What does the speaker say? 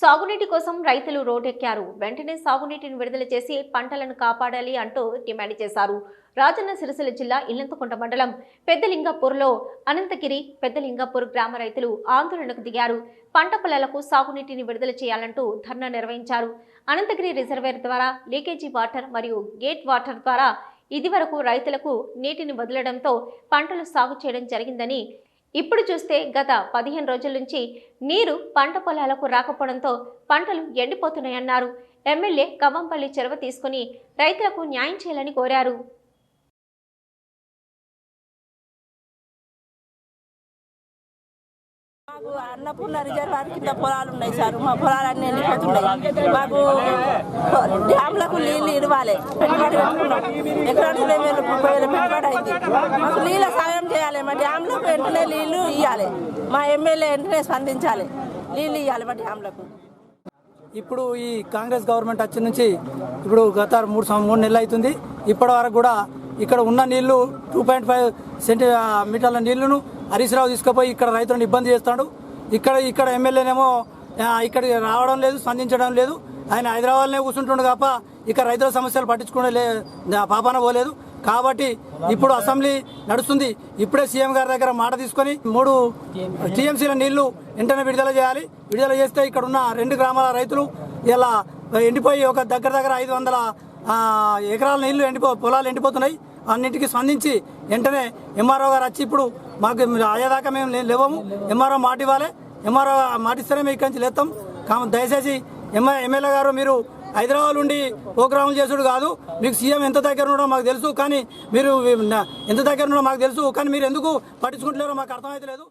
సాగునీటి కోసం రైతులు రోడ్డెక్కారు. వెంటనే సాగునీటిని విడుదల చేసి పంటలను కాపాడాలి అంటూ డిమాండ్ చేశారు. రాజన్న సిరిసిల్ల జిల్లా ఇల్లంతకుంట మండలం పెద్దలింగాపూర్లో అనంతగిరి పెద్దలింగాపూర్ గ్రామ రైతులు ఆందోళనకు దిగారు. పంట పొలాలకు సాగునీటిని విడుదల చేయాలంటూ ధర్నా నిర్వహించారు. అనంతగిరి రిజర్వేర్ ద్వారా లీకేజీ వాటర్ మరియు గేట్ వాటర్ ద్వారా ఇదివరకు రైతులకు నీటిని వదలడంతో పంటలు సాగు చేయడం జరిగిందని ఇప్పుడు చూస్తే గత పదిహేను రోజుల నుంచి నీరు పంట పొలాలకు రాకపోవడంతో పంటలు ఎండిపోతున్నాయన్నారు. ఎమ్మెల్యే కవ్వంపల్లి చెరవ తీసుకుని రైతులకు న్యాయం చేయాలని కోరారు. మాకు అన్నపూర్ణ రిజర్వాయర్ కింద పొలాలు ఉన్నాయి సార్. మా పొలాలన్నీ ఎండిపోతున్నాయి. మాకు డ్యామ్లకు నీళ్ళు ఇవ్వాలి. పెట్టుబడి పెట్టుకున్నాం. ఎకరానికి ఇరవై వేలు ముప్పై వేలు పెట్టుబడి అయింది. మాకు నీళ్ళ సాయం చేయాలి. మా డ్యామ్లకు వెంటనే నీళ్ళు ఇవ్వాలి. మా ఎమ్మెల్యే వెంటనే స్పందించాలి. నీళ్ళు ఇవ్వాలి మా డ్యామ్లకు. ఇప్పుడు ఈ కాంగ్రెస్ గవర్నమెంట్ వచ్చి నుంచి ఇప్పుడు గత మూడు మూడు నెలలు అవుతుంది. ఇప్పటి వరకు కూడా ఇక్కడ ఉన్న నీళ్ళు టూ పాయింట్ ఫైవ్ సెంటీ మీటర్ల నీళ్ళను హరీష్ రావు తీసుకుపోయి ఇక్కడ రైతులను ఇబ్బంది చేస్తాడు. ఇక్కడ ఇక్కడ ఎమ్మెల్యేనేమో ఇక్కడికి రావడం లేదు స్పందించడం లేదు. ఆయన హైదరాబాద్లోనే కూర్చుంటుండు తప్ప ఇక్కడ రైతుల సమస్యలు పట్టించుకునే పాపాన పోలేదు. కాబట్టి ఇప్పుడు అసెంబ్లీ నడుస్తుంది. ఇప్పుడే సీఎం గారి దగ్గర మాట తీసుకొని మూడు టీఎంసీల నీళ్ళు వెంటనే విడుదల చేయాలి. విడుదల చేస్తే ఇక్కడ ఉన్న రెండు గ్రామాల రైతులు ఇలా ఎండిపోయి ఒక దగ్గర దగ్గర ఐదు వందల ఎకరాల నీళ్ళు ఎండిపో పొలాలు ఎండిపోతున్నాయి. అన్నింటికి స్పందించి వెంటనే ఎంఆర్ఓ గారు వచ్చి ఇప్పుడు మాకు అయ్యేదాకా మేము లేవము. ఎంఆర్ఓ మాట ఇవ్వాలి ఎంఆర్ఓ మాటిస్తేనే మీకు ఇక్కడి నుంచి లేస్తాం కామ దయచేసి ఎంఐ ఎమ్మెల్యే గారు మీరు హైదరాబాద్ నుండి ప్రోగ్రాములు చేసుడు కాదు. మీకు సీఎం ఎంత దగ్గర ఉండో మాకు తెలుసు కానీ మీరు ఎంత దగ్గర ఉండో మాకు తెలుసు కానీ మీరు ఎందుకు పట్టించుకుంటలేరో మాకు అర్థమైతే లేదు